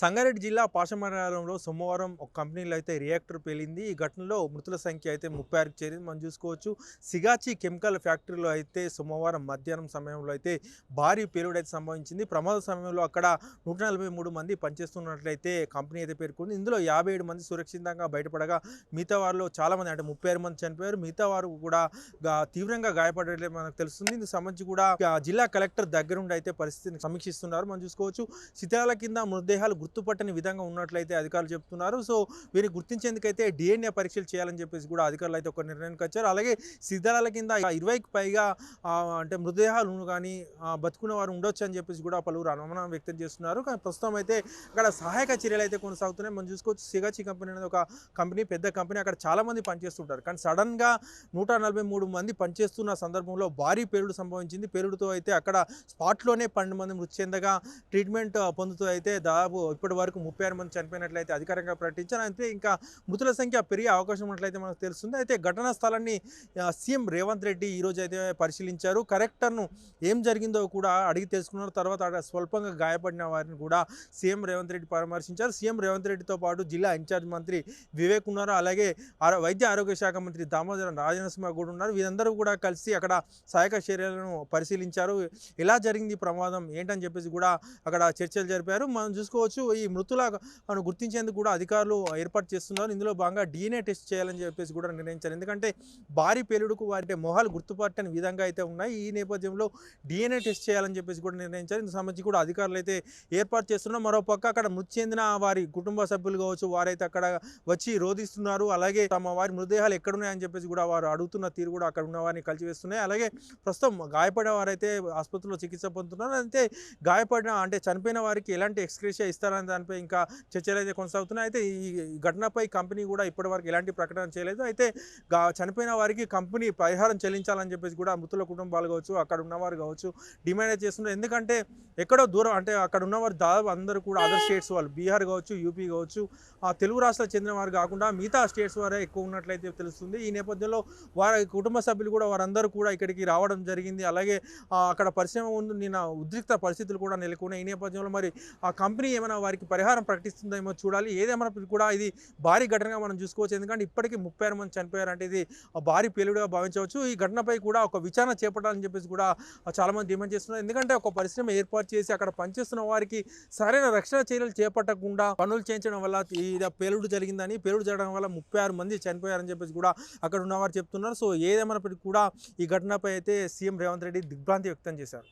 సంగారెడ్డి జిల్లా పాషమరాలంలో సోమవారం ఒక కంపెనీలో అయితే రియాక్టర్ పేలింది. ఈ ఘటనలో మృతుల సంఖ్య అయితే ముప్పై ఆరుకు చేరింది. మనం చూసుకోవచ్చు. సిగాచి కెమికల్ ఫ్యాక్టరీలో అయితే సోమవారం మధ్యాహ్నం సమయంలో అయితే భారీ పేలుడు అయితే సంభవించింది. ప్రమాద సమయంలో అక్కడ నూట నలభై మూడు మంది పనిచేస్తున్నట్లయితే కంపెనీ అయితే పేర్కొంది. ఇందులో యాభై ఏడు మంది సురక్షితంగా బయటపడగా మిగతా వారిలో చాలా మంది అంటే ముప్పై ఆరు మంది చనిపోయారు. మిగతా వారు కూడా తీవ్రంగా గాయపడేట్లే మనకు తెలుస్తుంది. ఇందుకు సంబంధించి కూడా జిల్లా కలెక్టర్ దగ్గరుండి అయితే పరిస్థితిని సమీక్షిస్తున్నారు. మనం చూసుకోవచ్చు. శిథిలాల కింద మృతదేహాలు గుర్తుపట్టని విధంగా ఉన్నట్లయితే అధికారులు చెప్తున్నారు. సో వీరిని గుర్తించేందుకైతే డిఎన్ఏ పరీక్షలు చేయాలని చెప్పేసి కూడా అధికారులు అయితే ఒక నిర్ణయానికి వచ్చారు. అలాగే శిథిలాల కింద ఇరవైకి పైగా అంటే మృతదేహాలు కానీ బతుకున్న వారు ఉండొచ్చు అని చెప్పేసి కూడా పలువురు అనుమానం వ్యక్తం చేస్తున్నారు. కానీ ప్రస్తుతం అయితే అక్కడ సహాయక చర్యలు అయితే కొనసాగుతున్నాయి. మనం చూసుకోవచ్చు సిగాచి కంపెనీ అనేది ఒక కంపెనీ పెద్ద కంపెనీ. అక్కడ చాలామంది పనిచేస్తుంటారు. కానీ సడన్గా నూట నలభై మూడు మంది పనిచేస్తున్న సందర్భంలో భారీ పేలుడు సంభవించింది. పేలుడుతో అయితే అక్కడ స్పాట్లోనే పన్నెండు మంది మృతి చెందగా ట్రీట్మెంట్ పొందుతూ అయితే దాదాపు ఇప్పటి వరకు ముప్పై ఆరు మంది చనిపోయినట్లయితే అధికారికంగా ప్రకటించారు. అయితే ఇంకా మృతుల సంఖ్య పెరిగే అవకాశం ఉన్నట్లయితే మనకు తెలుస్తుంది. అయితే ఘటనా స్థలాన్ని సీఎం రేవంత్ రెడ్డి ఈరోజు అయితే పరిశీలించారు. కరెక్టర్ను ఏం జరిగిందో కూడా అడిగి తెలుసుకున్నారు. తర్వాత అక్కడ స్వల్పంగా గాయపడిన వారిని కూడా సీఎం రేవంత్ రెడ్డి పరామర్శించారు. సీఎం రేవంత్ రెడ్డితో పాటు జిల్లా ఇన్ఛార్జ్ మంత్రి వివేక్ ఉన్నారు. అలాగే వైద్య ఆరోగ్య శాఖ మంత్రి దామోదర రాజనసింహ కూడా ఉన్నారు. వీరందరూ కూడా కలిసి అక్కడ సహాయక చర్యలను పరిశీలించారు. ఎలా జరిగింది ప్రమాదం? ఏంటని చెప్పేసి కూడా అక్కడ చర్చలు జరిపారు. మనం చూసుకోవచ్చు ఈ మృతుల గుర్తించేందుకు కూడా అధికారులు ఏర్పాటు చేస్తున్నారు. ఇందులో భాగంగా డిఎన్ఏ టెస్ట్ చేయాలని చెప్పేసి కూడా నిర్ణయించారు. ఎందుకంటే భారీ పేలుడుకు వారి మొహాలు గుర్తుపట్టని విధంగా అయితే ఉన్నాయి. ఈ నేపథ్యంలో డిఎన్ఏ టెస్ట్ చేయాలని చెప్పేసి కూడా నిర్ణయించారు. ఇందుకు సంబంధించి కూడా అధికారులు అయితే ఏర్పాటు చేస్తున్నారు. మరో పక్క అక్కడ మృతి చెందిన వారి కుటుంబ సభ్యులు కావచ్చు వారైతే అక్కడ వచ్చి రోధిస్తున్నారు. అలాగే తమ వారి మృతదేహాలు ఎక్కడున్నాయని చెప్పేసి కూడా వారు అడుగుతున్న తీరు కూడా అక్కడ ఉన్న వారిని కలిసివేస్తున్నాయి. అలాగే ప్రస్తుతం గాయపడిన వారైతే ఆసుపత్రిలో చికిత్స పొందుతున్నారు. అయితే గాయపడిన అంటే చనిపోయిన వారికి ఎలాంటి ఎక్స్క్రేషియా చేస్తారనే దానిపై ఇంకా చర్చలు అయితే కొనసాగుతున్నాయి. అయితే ఈ ఘటనపై కంపెనీ కూడా ఇప్పటివరకు ఎలాంటి ప్రకటన చేయలేదు. అయితే చనిపోయిన వారికి కంపెనీ పరిహారం చెల్లించాలని చెప్పేసి కూడా మృతుల కుటుంబాలు కావచ్చు అక్కడ ఉన్నవారు కావచ్చు డిమాండ్ చేస్తున్నారు. ఎందుకంటే ఎక్కడో దూరం అంటే అక్కడ ఉన్నవారు దాదాపు అందరూ కూడా అదర్ స్టేట్స్ వాళ్ళు బీహార్ కావచ్చు యూపీ కావచ్చు ఆ తెలుగు రాష్ట్రాలకు చెందిన వారు కాకుండా మిగతా స్టేట్స్ వారే ఎక్కువ ఉన్నట్లయితే తెలుస్తుంది. ఈ నేపథ్యంలో వారి కుటుంబ సభ్యులు కూడా వారందరూ కూడా ఇక్కడికి రావడం జరిగింది. అలాగే అక్కడ పరిశ్రమ ముందు నిన్న ఉద్రిక్త పరిస్థితులు కూడా నెలకొన్నాయి. ఈ నేపథ్యంలో మరి ఆ కంపెనీ ఏమైనా వారికి పరిహారం ప్రకటిస్తుందేమో చూడాలి. ఏదేమైనప్పటికీ కూడా ఇది భారీ ఘటనగా మనం చూసుకోవచ్చు. ఎందుకంటే ఇప్పటికీ ముప్పై ఆరు మంది చనిపోయారంటే ఇది ఆ భారీ పేలుడుగా భావించవచ్చు. ఈ ఘటనపై కూడా ఒక విచారణ చేపట్టాలని చెప్పేసి కూడా చాలామంది చాలా మంది డిమాండ్ చేస్తున్నారు. ఎందుకంటే ఒక పరిశ్రమ ఏర్పాటు చేసి అక్కడ పనిచేస్తున్న వారికి సరైన రక్షణ చర్యలు చేపట్టకుండా పనులు చేయించడం వల్ల ఇది పేలుడు జరిగిందని పేలుడు జరగడం వల్ల ముప్పై ఆరు మంది చనిపోయారని చెప్పేసి కూడా అక్కడ ఉన్నవారు చెప్తున్నారు. సో ఏదేమైనప్పటికీ కూడా ఈ ఘటనపై అయితే సీఎం రేవంత్ రెడ్డి దిగ్భ్రాంతి వ్యక్తం చేశారు.